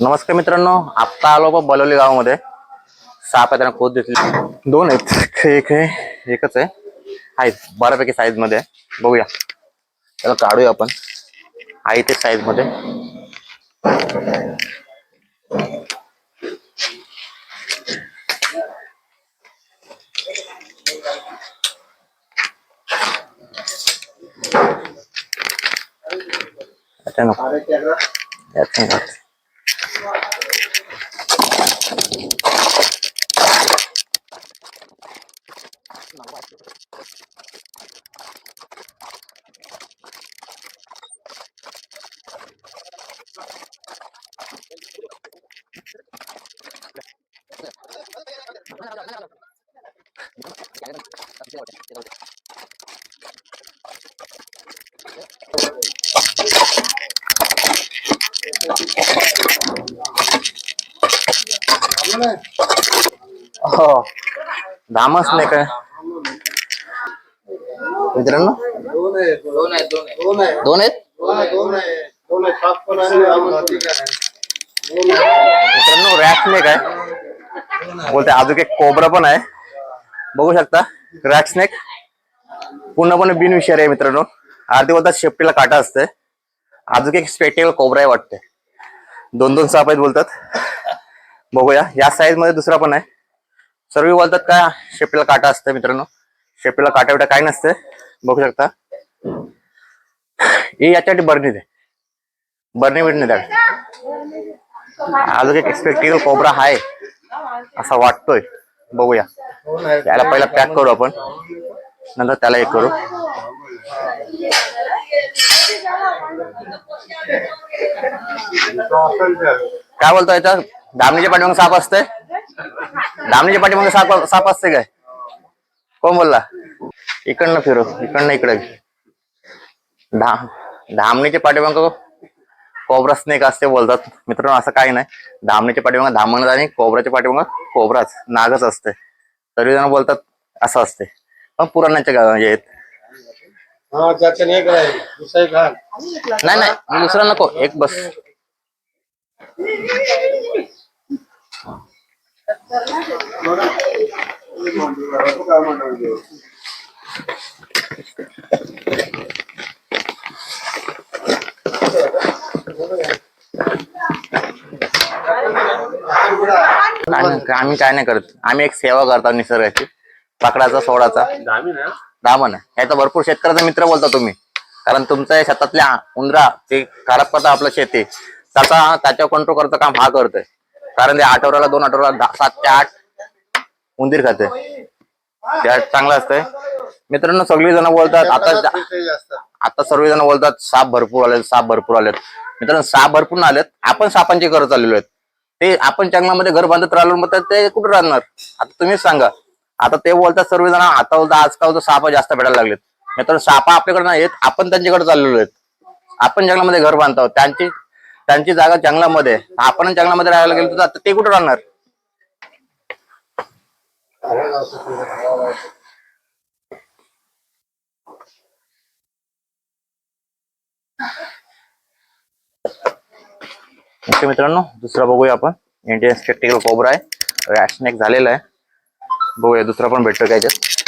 नमस्कार मित्रांनो, आत्ता आलो आपण बलवली गावामध्ये. साप आहे त्यांना खोद दोन एक आहे, एकच आहे. आहेत, बऱ्यापैकी साईज मध्ये. बघूया. त्याला काढूया आपण. आहे ते साईजमध्ये. याच्या नको. हो. धामच नाही काय. मित्रांनो? दोन आहेत? दोन दोन दोन मित्रांनो रॅक नाही काय? बोलते अजून एक कोबरा पण आहे. बघू शकता रॅक स्नेक. पूर्णपणे बिनविषारी आहे मित्रांनो. आरती बोलतात शेपटीला काटा असते अजून एक स्पेक्टेबल कोबरा आहे वाटते दोन दोन साप आहेत बोलतात. बघूया या साईजमध्ये दुसरा पण आहे. सर्व बोलतात का शेपटीला काटा असते मित्रांनो. शेपटीला काटा विटा काय नसते बघू शकता. हे याच्यासाठी बर्नी दे बर्नी बिर्नी द्या अजून एक स्पेक्टिकल कोबरा आहे. असा वाटतोय. बघूया. त्याला पहिला पॅक करू आपण. नंतर त्याला एक करू. काय बोलतो तर धामणीच्या पाठीमागे साप असते धामणीच्या पाठीमागे साप साप असते काय? कोण बोलला? इकडनं फिरू. इकडनं इकडे धा धामणीच्या पाठीमाग कोबरा स्नेक असते बोलतात. मित्रांनो असं काही नाही. धामणीच्या पाठीमाग धामण आणि कोबराच्या पाठीमाग कोबराच नागच असते. तरी जण बोलतात असं असते. पण पुराणाच्या गा- आहेत ज्याचं एक आहे दुसरा एक घाल नाही नाही दुसरा नको. एक बस. नाही, आम्ही काय नाही करत. आम्ही एक सेवा करतो निसर्गाची. पकडाचा सोडाचा. दामन याचा भरपूर शेतकऱ्याचा मित्र बोलता तुम्ही. कारण तुमच्या या शेतातल्या उंदरा ते खराब करता आपलं शेती त्याचा त्याच्यावर कंट्रोल करतं काम हा करतोय. कारण ते आठवड्याला दोन आठवड्याला दहा- सात ते आठ उंदीर खाते. त्या चांगलं असतंय. मित्रांनो सगळी जण बोलतात. आता आता सर्वजण बोलतात साप भरपूर आलेत साप भरपूर आलेत. मित्रांनो साप भरपूर नाही आलेत. आपण सापांची घर चाललेलो आहेत. ते आपण जंगलामध्ये घर बांधत राहिलो मग ते कुठं राहणार? आता तुम्हीच सांगा. आता ते बोलतात सर्वजण आता बोलतात आजकाल साप जास्त भेटायला लागलेत. मित्रांनो सापा आपल्याकडे नाही येत आपण त्यांच्याकडे चाललेलो आहेत. आपण जंगलामध्ये घर बांधतो त्यांची त्यांची जागा जंगलामध्ये. आपण जंगलामध्ये राहायला गेलो तर आता ते कुठं राहणार? ओके मित्रांनो दुसरा बघूया आपण. इंडियन स्पेक्टिकल कोबरा आहे. रॅशनेक झालेला आहे. बघूया दुसरा पण भेटतो काय याच्यात.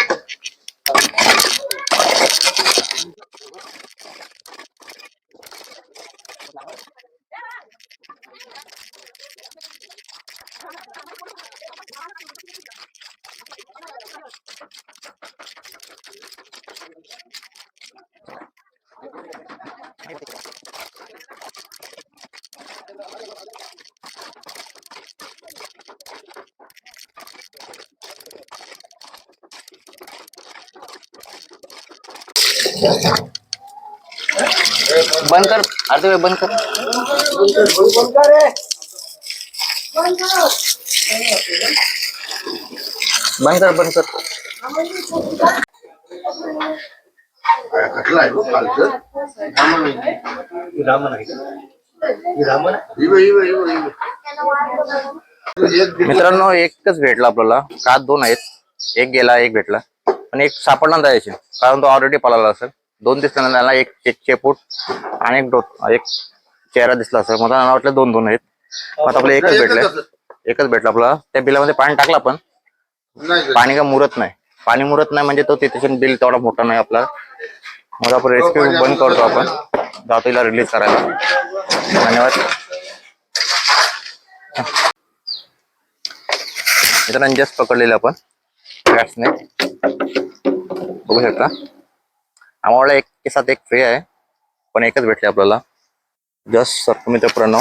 बंद कर अर्धे वेळ बंद कर. बंद कर. बंद कर मित्रांनो एकच भेटला आपल्याला. का दोन आहेत? एक गेला एक भेटला. पण एक सापडला नाही यायचे कारण तो ऑलरेडी पळाला असेल. दोन दिसल्यानं त्याला एक एक चेपूट आणि एक डोक एक चेहरा दिसला असेल. मला वाटलं दोन दोन आहेत. मग आपलं एकच भेटलंय. एकच भेटला. आपल्याला त्या बिलामध्ये पाणी टाकलं पण पाणी का मुरत नाही. पाणी मुरत नाही म्हणजे तो तिथे बिल तेवढा मोठा नाही आपला. मग आपण रेस्क्यू बंद करतो आपण. जातो तिला रिलीज करायला. धन्यवाद. मित्रांनो जस्ट पकडलेलं आपण. रॅट्सने बघू शकता. आम्हाला एक के साथ एक फ्री आहे. पण एकच भेटले आपल्याला. जस्ट सर्प मित्र प्रणव.